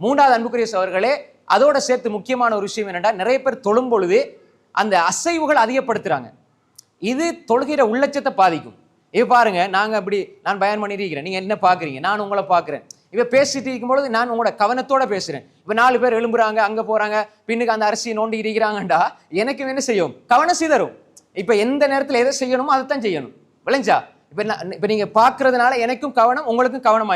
மூன்றாவது அன்புக்குரிய சவர்களே அதோட சேர்த்து முக்கியமான ஒரு விஷயம் என்னென்னா நிறைய பேர் தொழும் பொழுது அந்த அசைவுகள் அதிகப்படுத்துகிறாங்க இது தொழுகிற உள்ளச்சத்தை பாதிக்கும். இப்போ பாருங்க நாங்கள் அப்படி நான் பயன் பண்ணி இருக்கிறேன் நீங்கள் என்ன பார்க்குறீங்க நான் உங்களை பார்க்குறேன் இப்போ பேசிட்டு இருக்கும்பொழுது நான் உங்களோட கவனத்தோட பேசுகிறேன் இப்போ நாலு பேர் எழும்புறாங்க அங்கே போகிறாங்க பின்னுக்கு அந்த அரிசியை நோண்டி இருக்கிறாங்கண்டா எனக்கு என்ன செய்யும்? கவனம் சிதறும். இப்போ எந்த நேரத்தில் எதை செய்யணுமோ அதைத்தான் செய்யணும். விளைஞ்சா? இப்போ நான் இப்போ நீங்கள் பார்க்குறதுனால எனக்கும் கவனம் உங்களுக்கும் கவனம்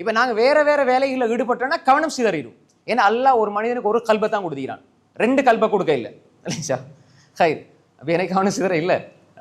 இப்போ நாங்கள் வேறு வேறு வேலைகளில் ஈடுபட்டோன்னா கவனம் சிதறிடும். ஏன்னா அல்லா ஒரு மனிதனுக்கு ஒரு கல்பை தான் கொடுக்கிறான். ரெண்டு கல்பை கொடுக்க இல்லை. இல்லைங்களா? ஹைர். அப்போ எனக்கு கவனம் சிதற இல்லை.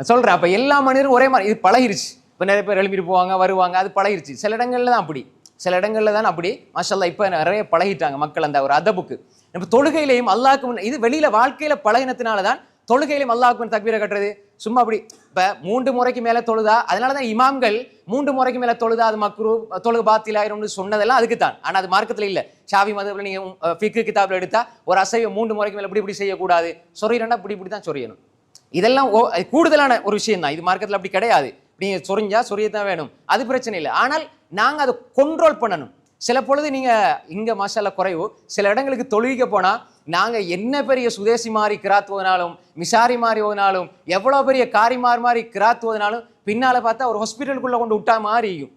சொல்கிறேன் அப்போ எல்லா மனிதரும் ஒரே மாதிரி இது பழகிருச்சு. இப்போ நிறைய பேர் எழுப்பிட்டு போவாங்க வருவாங்க அது பழகிருச்சு. சில இடங்களில் தான் அப்படி. சில இடங்களில் தான் அப்படி. மாஷல்லா இப்போ நிறைய பழகிட்டாங்க மக்கள் அந்த ஒரு அதபுக்கு. இப்போ தொழுகையிலையும் அல்லாஹ்க்கு முன்ன இது வெளியில் வாழ்க்கையில் பழகினத்தினால தான் தொழுகையிலும் அல்லாஹ்க்கு தக்பீரை கட்டுறது. சும்மா அப்படி இப்போ மூன்று முறைக்கு மேலே தொழுதா அதனால தான் இமாம்கள் மூன்று முறைக்கு மேலே தொழுதா அது மக்ரு தொழுகு பாத்தில் ஆயிரும்னு சொன்னதெல்லாம் அதுக்கு தான் ஆனால் அது மார்க்கத்தில் இல்லை. ஷாவி மதத்தில் நீங்கள் ஃபிக்கு கிதாபில் எடுத்தால் ஒரு அசைவை மூன்று முறைக்கு மேலே இப்படி இப்படி செய்யக்கூடாது. சொரியணும்னா இப்படி இப்படி தான் சொரியணும் இதெல்லாம் ஓ- அது கூடுதலான ஒரு விஷயம் தான் இது மார்க்கத்தில் அப்படி கிடையாது. நீங்கள் சொரிஞ்சா தான் வேணும். அது பிரச்சனை இல்லை. ஆனால் நாங்கள் அதை கண்ட்ரோல் பண்ணணும். சில பொழுது நீங்கள் இங்கே மாஷால குறைவு. சில இடங்களுக்கு தொழுகிக்க போனால் நாங்கள் என்ன பெரிய சுதேசி மாதிரி கிராத்துவதுனாலும் மிசாரி மாதிரி ஓதினாலும் எவ்வளோ பெரிய காரிமார் மாதிரி கிராத்துவதுனாலும் பின்னால் பார்த்தா ஒரு ஹாஸ்பிட்டலுக்குள்ளே கொண்டு விட்டா மாதிரி இருக்கும்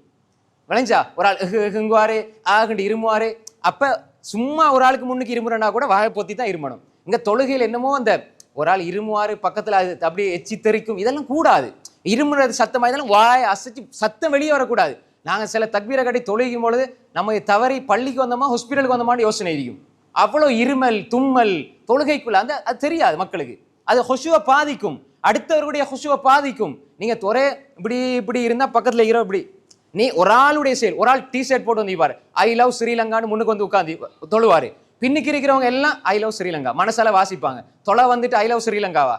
விளைஞ்சா? ஒரு ஆள் ஹிங்குவாரு ஆகண்டு இருமுவாரு. அப்போ சும்மா ஒரு ஆளுக்கு முன்னுக்கு இருமுறனா கூட வாயை பொத்தி தான் இருமணும். இங்கே தொழுகையில் என்னமோ அந்த ஒரு ஆள் இருமுவாரு பக்கத்தில் அது அப்படியே எச்சி தெறிக்கும் இதெல்லாம் கூடாது. இருமுறது சத்தமா இருந்தாலும் வாயை அசைச்சு சத்தம் வெளியே வரக்கூடாது. நாங்கள் சில தக்வீரை கட்டி தொழுகும் பொழுது நம்ம தவறி பள்ளிக்கு வந்தோமா ஹாஸ்பிட்டலுக்கு வந்தோமான்னு யோசனை இருக்கும். அவ்வளோ இருமல் தும்மல் தொழுகைக்குள்ள அந்த அது தெரியாது மக்களுக்கு. அது ஹொஷுவை பாதிக்கும். அடுத்தவருடைய ஹொஷுவை பாதிக்கும். நீங்க துறை இப்படி இப்படி இருந்தா பக்கத்துல இருக்கிற இப்படி. நீ ஒரு ஆளுடைய செயல் ஒரு ஆள் டி ஷர்ட் போட்டு வந்து ஐ லவ் ஸ்ரீலங்கான்னு முன்னுக்கு வந்து உட்காந்து தொழுவாரு. பின்னுக்கு இருக்கிறவங்க எல்லாம் ஐ லவ் ஸ்ரீலங்கா. மனசால வாசிப்பாங்க. தொலை வந்துட்டு ஐ லவ் ஸ்ரீலங்காவா?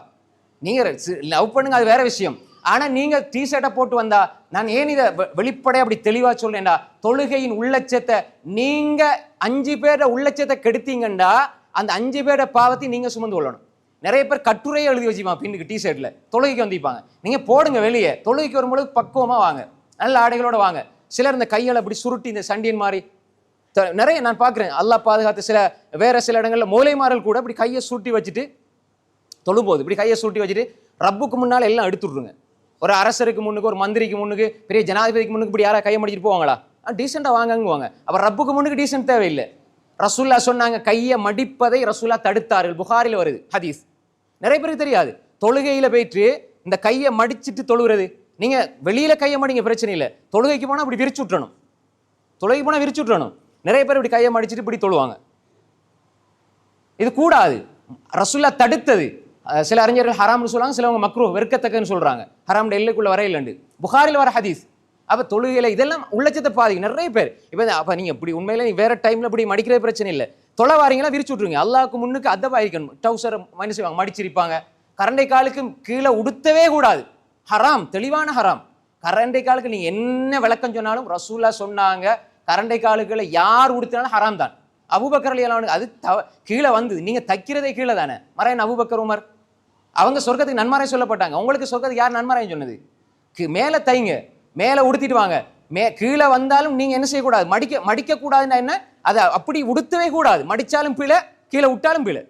நீங்க லவ் பண்ணுங்க அது வேற விஷயம். ஆனால் நீங்கள் டி ஷர்ட்டை போட்டு வந்தா நான் ஏன் இதை வெ- அப்படி தெளிவாக சொல்றேன்டா தொழுகையின் உள்ளச்சத்தை நீங்கள் அஞ்சு பேரோட உள்ளச்சத்தை கெடுத்தீங்கண்டா அந்த அஞ்சு பேரோட பாவத்தை நீங்கள் சுமந்து கொள்ளணும். நிறைய பேர் கட்டுரையை எழுதி வச்சுப்பான் பின்னுக்கு டிஷர்ட்டில் தொழுகைக்கு வந்திருப்பாங்க நீங்கள் போடுங்க வெளியே. தொழுகைக்கு வரும்பொழுது பக்குவமாக வாங்க. நல்ல ஆடைகளோட வாங்க. சிலர் இந்த கையால் அப்படி சுருட்டி இந்த சண்டியன் மாதிரி த- நிறைய நான் பார்க்குறேன் அல்லா பாதுகாத்து சில வேறு சில இடங்களில் மூலைமாறல் கூட இப்படி கையை சுருட்டி வச்சுட்டு தொழும்போது இப்படி கையை சுருட்டி வச்சுட்டு ரப்புக்கு முன்னால் எல்லாம் எடுத்துடுறோங்க ஒரு அரசருக்கு முன்னுக்கு ஒரு மந்திரிக்கு முன்னுக்கு பெரிய ஜனாதிபதிக்கு முன்னுக்கு இப்படி யாராவது கையை மடிச்சிட்டு போவாங்களா டீசெண்டாக வாங்கங்குவாங்க அப்போ ரப்புக்கு முன்னுக்கு டீசென்ட் தேவையில்லை. ரசூல்லா சொன்னாங்க கையை மடிப்பதை ரசூல்லா தடுத்தார்கள். புகாரில் வருது ஹதீஸ். நிறைய பேருக்கு தெரியாது. தொழுகையில் போயிட்டு இந்த கையை மடிச்சிட்டு தொழுகிறது. நீங்கள் வெளியில் கையை மடிங்க பிரச்சனை இல்லை. தொழுகைக்கு போனால் இப்படி விரிச்சு விட்டணும் தொழுகைக்கு போனால் விரிச்சு விட்டணும் நிறைய பேர் இப்படி கையை மடிச்சிட்டு இப்படி தொழுவாங்க. இது கூடாது. ரசுல்லா தடுத்தது. சில அறிஞர்கள் ஹராம்னு சொல்கிறாங்க சிலவங்க மக்ரூ வெறுக்கத்தக்கன்னு சொல்கிறாங்க ஹராம் எல்லைக்குள்ள வரையிலண்டு புகாரில் வர ஹதீஸ். அப்போ தொழுகையில் இதெல்லாம் உள்ளச்சத்தை பாதி நிறைய பேர். இப்போ அப்போ நீங்கள் இப்படி உண்மையில நீ வேறு டைமில் இப்படி மடிக்கிற பிரச்சனை இல்லை. தொலை வாரீங்களா விரிச்சு விட்ருங்க அல்லாவுக்கு முன்னுக்கு அதவா இருக்கணும் டவுசர் மனு செய்வாங்க மடிச்சிருப்பாங்க. கரண்டை காலுக்கு கீழே உடுத்தவே கூடாது. ஹராம் தெளிவான ஹராம். கரண்டை காலுக்கு நீங்கள் என்ன விளக்கம் சொன்னாலும் ரசூலா சொன்னாங்க. கரண்டை காலுக்குள்ள யார் உடுத்தினாலும் ஹராம் தான். அபுபக்கர் அலி அது தவ கீழே வந்து நீங்கள் தைக்கிறதே கீழே தானே. மறையன் அபுபக்கர் உமர். அவங்க சொர்க்கத்துக்கு நன்மாரை சொல்லப்பட்டாங்க. உங்களுக்கு சொர்க்கத்துக்கு யார் நன்மாரையும் சொன்னது? கி மேலே தைங்க. மேலே உடுத்திட்டு வாங்க. மே கீழே வந்தாலும் நீங்கள் என்ன செய்யக்கூடாது? மடிக்க மடிக்கக்கூடாதுன்னா என்ன? அதை அப்படி உடுத்தவே கூடாது. மடித்தாலும் பிழை கீழே விட்டாலும் பிழை.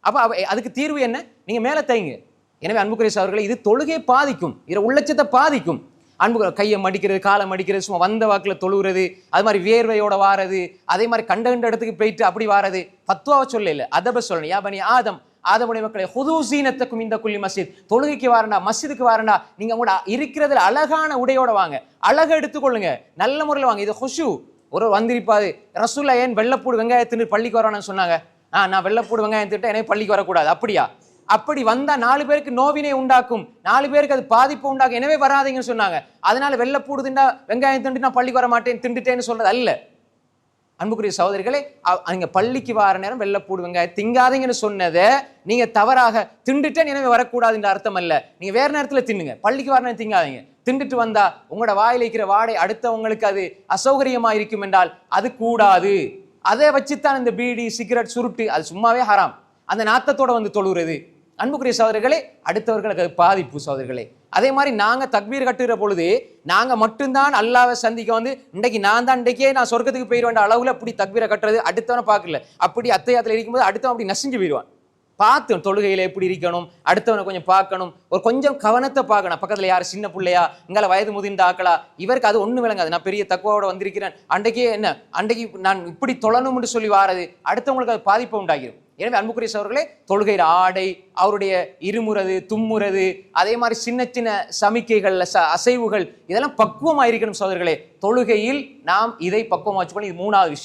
அப்போ அவ- அதுக்கு தீர்வு என்ன? நீங்கள் மேலே தைங்க. எனவே அன்புக்குரிய அவர்களை இது தொழுகையை பாதிக்கும். இது உள்ளட்சத்தை பாதிக்கும். அன்பு கையை மடிக்கிறது காலை மடிக்கிறது சும்மா வந்த வாக்கில் தொழுகிறது அது மாதிரி வேர்வையோட வாரது அதே மாதிரி கண்ட கண்ட இடத்துக்கு போயிட்டு அப்படி வாரது. பத்துவாவை சொல்ல இல்லை அதப சொல்லணும். யா பனி ஆதம் ஆதமுடைய மக்களை ஹுது சீனத்துக்கும் இந்த குள்ளி மஸ்ஜித். தொழுகைக்கு வாரண்டா மஸ்ஜிதுக்கு வாரண்டா நீங்கள் உங்களோட இருக்கிறதுல அழகான உடையோட வாங்க. அழகை எடுத்துக்கொள்ளுங்க நல்ல முறையில் வாங்க. இது ஹொஷு. ஒரு வந்திருப்பாது ரசூல்லா ஏன் வெள்ளப்பூடு வெங்காயத்தின்னு பள்ளிக்கு வரான்னு சொன்னாங்க. ஆ நான் வெள்ளப்பூடு வெங்காயம் திட்ட எனக்கு பள்ளிக்கு வரக்கூடாது. அப்படியா? அப்படி வந்தால் நாலு பேருக்கு நோவினை உண்டாக்கும். நாலு பேருக்கு அது பாதிப்பு உண்டாக்கும் எனவே வராதீங்கன்னு சொன்னாங்க. அதனால வெள்ளப்பூடு திண்டா வெங்காயம் திண்டு நான் பள்ளிக்கு வர மாட்டேன் திண்டுட்டேன்னு சொல்றது அல்ல. அன்புக்குரிய சகோதரிகளே அவ- பள்ளிக்கு வார நேரம் வெள்ளை போடுவீங்க திங்காதீங்கன்னு சொன்னதை நீங்க தவறாக திண்டுட்டேன் எனவே வரக்கூடாதுன்ற அர்த்தம் அல்ல. நீங்க வேற நேரத்துல தின்னுங்க. பள்ளிக்கு வர நேரம் திங்காதீங்க. திண்டுட்டு வந்தா உங்களோட வாயில் இருக்கிற வாடை அடுத்தவங்களுக்கு அது அசௌகரியமா இருக்கும் என்றால் அது கூடாது. அதை வச்சுத்தான் இந்த பீடி சிகரெட் சுருட்டு அது சும்மாவே ஹராம். அந்த நாத்தத்தோட வந்து தொழுகிறது அன்புக்குரிய சகோதரர்களே அடுத்தவர்களுக்கு அது பாதிப்பு சகோதரர்களே. அதே மாதிரி நாங்கள் தக்பீர் கட்டுகிற பொழுது நாங்கள் மட்டும்தான் அல்லாவை சந்திக்க வந்து இன்றைக்கு நான் தான் இன்றைக்கே நான் சொர்க்கத்துக்கு போயிடுவேன் அளவில் அப்படி தக்பீரை கட்டுறது அடுத்தவனை பார்க்கல. அப்படி அத்தையாத்தில் இருக்கும்போது அடுத்தவன் அப்படி நசிஞ்சு போயிடுவான். பார்த்து தொழுகையில் எப்படி இருக்கணும் அடுத்தவனை கொஞ்சம் பார்க்கணும் ஒரு கொஞ்சம் கவனத்தை பார்க்கணும். பக்கத்தில் யார் சின்ன பிள்ளையா எங்களை வயது முதிர்ந்த ஆக்களா இவருக்கு அது ஒன்றும் விளங்காது. நான் பெரிய தக்குவோட வந்திருக்கிறேன். அன்றைக்கே என்ன? அன்றைக்கு நான் இப்படி தொழணும்னு சொல்லி வாரது அடுத்தவங்களுக்கு அது பாதிப்பை உண்டாகிடும் எனவே அன்புக்குரிய சவர்களே தொழுகையில் ஆடை அவருடைய இருமுறது தும்முறது அதே மாதிரி சின்ன சின்ன சமிக்கைகள் ச- அசைவுகள் இதெல்லாம் பக்குவமா இருக்கணும் சோதர்களே தொழுகையில் நாம் இதை பக்குவமாக வச்சுக்கணும் இது மூணாவது விஷயம்.